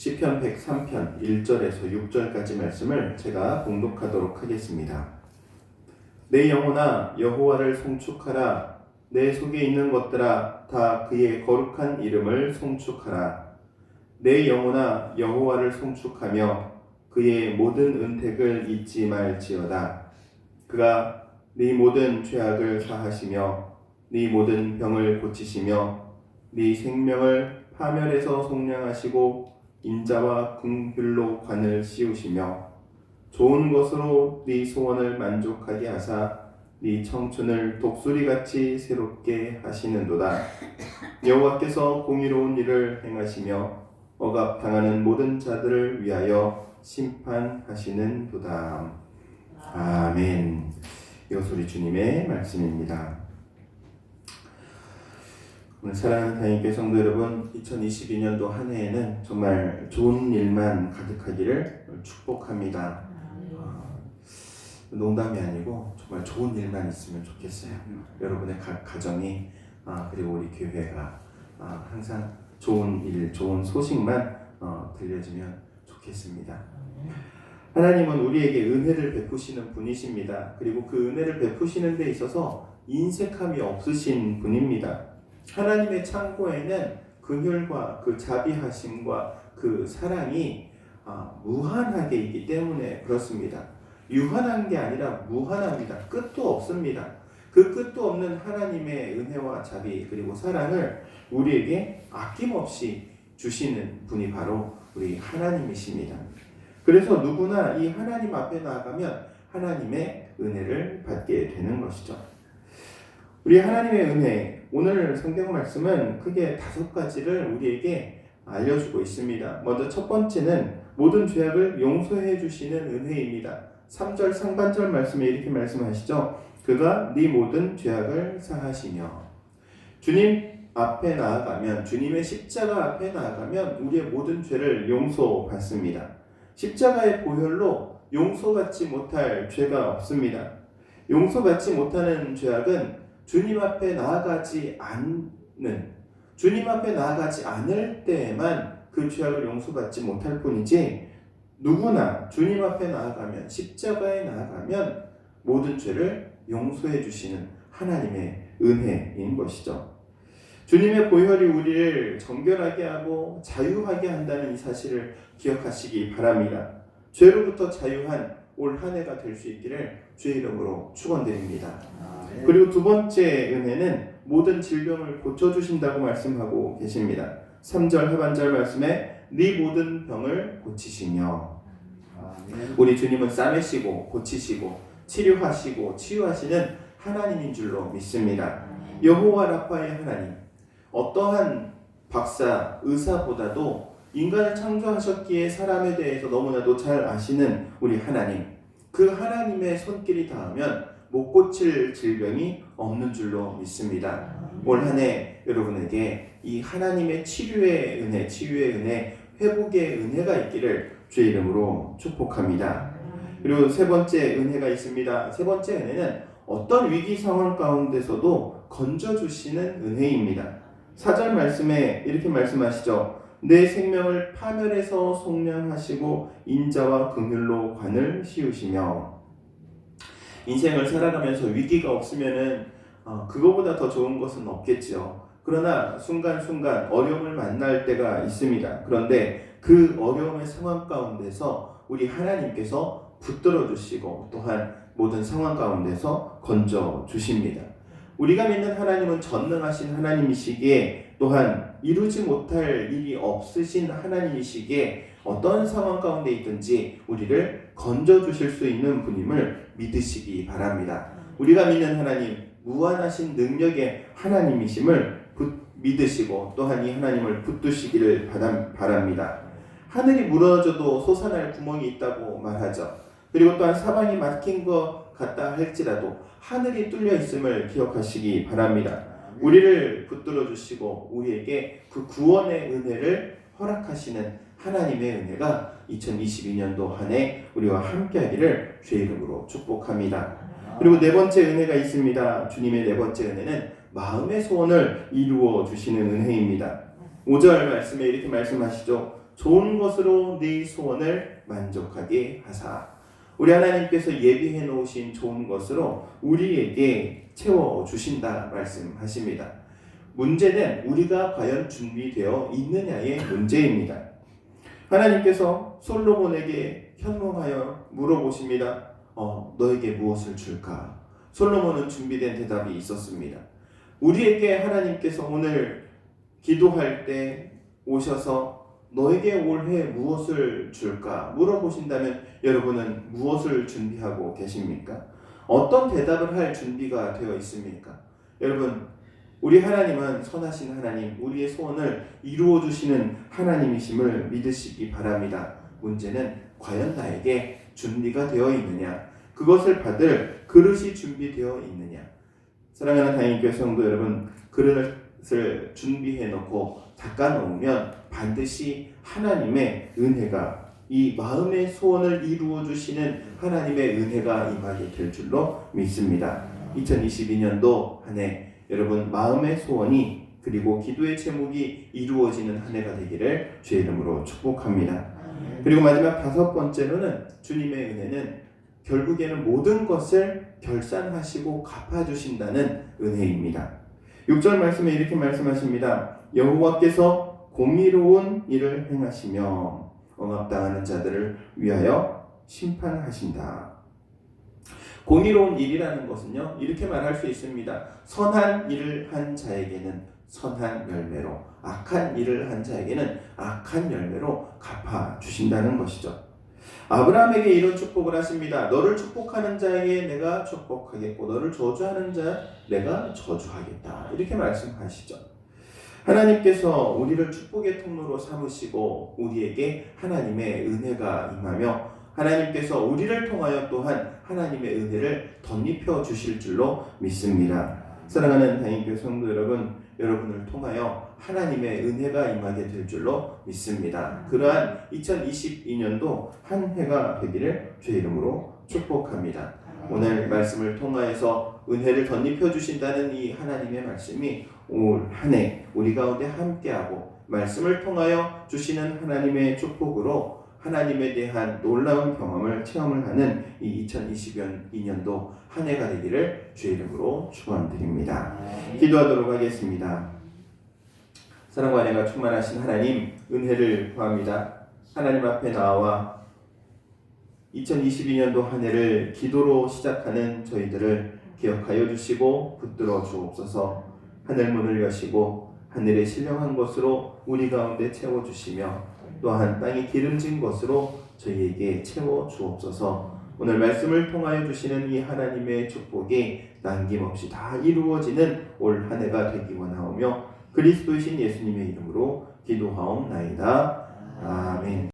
시편 103편 1절에서 6절까지 말씀을 제가 봉독하도록 하겠습니다. 내 영혼아 여호와를 송축하라. 내 속에 있는 것들아 다 그의 거룩한 이름을 송축하라. 내 영혼아 여호와를 송축하며 그의 모든 은택을 잊지 말지어다. 그가 네 모든 죄악을 사하시며 네 모든 병을 고치시며 네 생명을 파멸에서 속량하시고 인자와 궁휼로 관을 씌우시며 좋은 것으로 네 소원을 만족하게 하사 네 청춘을 독수리같이 새롭게 하시는도다. 여호와께서 공의로운 일을 행하시며 억압당하는 모든 자들을 위하여 심판하시는도다. 아멘. 이것 우리 주님의 말씀입니다 사랑하는 다행교 성도 여러분, 2022년도 한 해에는 정말 좋은 일만 가득하기를 축복합니다. 아, 농담이 아니고 정말 좋은 일만 있으면 좋겠어요. 여러분의 가, 가정이 아, 그리고 우리 교회가 아, 항상 좋은 일, 좋은 소식만 어, 들려주면 좋겠습니다. 하나님은 우리에게 은혜를 베푸시는 분이십니다. 그리고 그 은혜를 베푸시는 데 있어서 인색함이 없으신 분입니다. 하나님의 창고에는 긍휼과 그 자비하심과 그 사랑이 아, 무한하게 있기 때문에 그렇습니다. 유한한 게 아니라 무한합니다. 끝도 없습니다. 그 끝도 없는 하나님의 은혜와 자비 그리고 사랑을 우리에게 아낌없이 주시는 분이 바로 우리 하나님이십니다. 그래서 누구나 이 하나님 앞에 나아가면 하나님의 은혜를 받게 되는 것이죠. 우리 하나님의 은혜, 오늘 성경 말씀은 크게 다섯 가지를 우리에게 알려주고 있습니다. 먼저 첫 번째는 모든 죄악을 용서해 주시는 은혜입니다. 3절 상반절 말씀에 이렇게 말씀하시죠. 그가 네 모든 죄악을 사하시며 주님 앞에 나아가면 주님의 십자가 앞에 나아가면 우리의 모든 죄를 용서받습니다. 십자가의 보혈로 용서받지 못할 죄가 없습니다. 용서받지 못하는 죄악은 주님 앞에 나아가지 않는 주님 앞에 나아가지 않을 때에만 그 죄악을 용서받지 못할 뿐이지 누구나 주님 앞에 나아가면 십자가에 나아가면 모든 죄를 용서해 주시는 하나님의 은혜인 것이죠. 주님의 보혈이 우리를 정결하게 하고 자유하게 한다는 이 사실을 기억하시기 바랍니다. 죄로부터 자유한 올 한 해가 될 수 있기를 주의 이름으로 축원드립니다. 그리고 두 번째 은혜는 모든 질병을 고쳐 주신다고 말씀하고 계십니다. 3절 하반절 말씀에 네 모든 병을 고치시며 우리 주님은 싸매시고 고치시고 치료하시고 치유하시는 하나님인 줄로 믿습니다. 여호와 라파의 하나님 어떠한 박사 의사보다도 인간을 창조하셨기에 사람에 대해서 너무나도 잘 아시는 우리 하나님 그 하나님의 손길이 닿으면 못 고칠 질병이 없는 줄로 믿습니다. 올 한 해 여러분에게 이 하나님의 치료의 은혜, 치유의 은혜, 회복의 은혜가 있기를 주의 이름으로 축복합니다. 그리고 세 번째 은혜가 있습니다. 세 번째 은혜는 어떤 위기 상황 가운데서도 건져주시는 은혜입니다. 사절 말씀에 이렇게 말씀하시죠. 내 생명을 파멸해서 속량하시고 인자와 긍휼로 관을 씌우시며 인생을 살아가면서 위기가 없으면은 어, 그거보다 더 좋은 것은 없겠지요. 그러나 순간순간 어려움을 만날 때가 있습니다. 그런데 그 어려움의 상황 가운데서 우리 하나님께서 붙들어 주시고 또한 모든 상황 가운데서 건져 주십니다. 우리가 믿는 하나님은 전능하신 하나님이시기에 또한 이루지 못할 일이 없으신 하나님이시기에 어떤 상황 가운데 있든지 우리를 건져 주실 수 있는 분임을 믿으시기 바랍니다. 우리가 믿는 하나님 무한하신 능력의 하나님이심을 붙- 믿으시고 또한 이 하나님을 붙드시기를 바랍니다. 하늘이 무너져도 솟아날 구멍이 있다고 말하죠. 그리고 또한 사방이 막힌 것 같다 할지라도 하늘이 뚫려 있음을 기억하시기 바랍니다. 우리를 붙들어 주시고 우리에게 그 구원의 은혜를 허락하시는 하나님의 은혜가 2022년도 한 해 우리와 함께하기를 주의 이름으로 축복합니다. 그리고 네 번째 은혜가 있습니다. 주님의 네 번째 은혜는 마음의 소원을 이루어 주시는 은혜입니다. 5절 말씀에 이렇게 말씀하시죠. 좋은 것으로 네 소원을 만족하게 하사 우리 하나님께서 예비해 놓으신 좋은 것으로 우리에게 채워 주신다 말씀하십니다. 문제는 우리가 과연 준비되어 있느냐의 문제입니다. 하나님께서 솔로몬에게 현몽하여 물어보십니다. 어, 너에게 무엇을 줄까? 솔로몬은 준비된 대답이 있었습니다. 우리에게 하나님께서 오늘 기도할 때 오셔서 너에게 올해 무엇을 줄까 물어보신다면 여러분은 무엇을 준비하고 계십니까? 어떤 대답을 할 준비가 되어 있습니까? 여러분, 우리 하나님은 선하신 하나님, 우리의 소원을 이루어 주시는 하나님이심을 믿으시기 바랍니다. 문제는 과연 나에게 준비가 되어 있느냐? 그것을 받을 그릇이 준비되어 있느냐? 사랑하는 다인교회 성도 여러분, 그릇을 준비해 놓고 닦아 놓으면 반드시 하나님의 은혜가 이 마음의 소원을 이루어 주시는 하나님의 은혜가 임하게 될 줄로 믿습니다. 2022년도 한 해 여러분 마음의 소원이 그리고 기도의 제목이 이루어지는 한 해가 되기를 주의 이름으로 축복합니다. 그리고 마지막 다섯 번째로는 주님의 은혜는 결국에는 모든 것을 결산하시고 갚아주신다는 은혜입니다. 6절 말씀에 이렇게 말씀하십니다. 여호와께서 공의로운 일을 행하시며 억압당하는 자들을 위하여 심판하신다. 공의로운 일이라는 것은요 이렇게 말할 수 있습니다. 선한 일을 한 자에게는 선한 열매로 악한 일을 한 자에게는 악한 열매로 갚아 주신다는 것이죠. 아브라함에게 이런 축복을 하십니다. 너를 축복하는 자에게 내가 축복하겠고 너를 저주하는 자 내가 저주하겠다. 이렇게 말씀하시죠. 하나님께서 우리를 축복의 통로로 삼으시고 우리에게 하나님의 은혜가 임하며 하나님께서 우리를 통하여 또한 하나님의 은혜를 덧입혀 주실 줄로 믿습니다. 사랑하는 다인교 성도 여러분, 여러분을 통하여 하나님의 은혜가 임하게 될 줄로 믿습니다. 그러한 2022년도 한 해가 되기를 주의 이름으로 축복합니다. 오늘 말씀을 통하여서 은혜를 덧입혀 주신다는 이 하나님의 말씀이 올 한 해 우리 가운데 함께하고 말씀을 통하여 주시는 하나님의 축복으로 하나님에 대한 놀라운 경험을 체험을 하는 이 2022년도 한 해가 되기를 주의 이름으로 축원드립니다. 기도하도록 하겠습니다. 사랑과 은혜가 충만하신 하나님 은혜를 구합니다. 하나님 앞에 나와 2022년도 한 해를 기도로 시작하는 저희들을 기억하여 주시고 붙들어 주옵소서 하늘 문을 여시고 하늘의 신령한 것으로 우리 가운데 채워 주시며 또한 땅이 기름진 것으로 저희에게 채워 주옵소서 오늘 말씀을 통하여 주시는 이 하나님의 축복이 남김없이 다 이루어지는 올 한 해가 되기 원하오며 그리스도이신 예수님의 이름으로 기도하옵나이다. 아멘.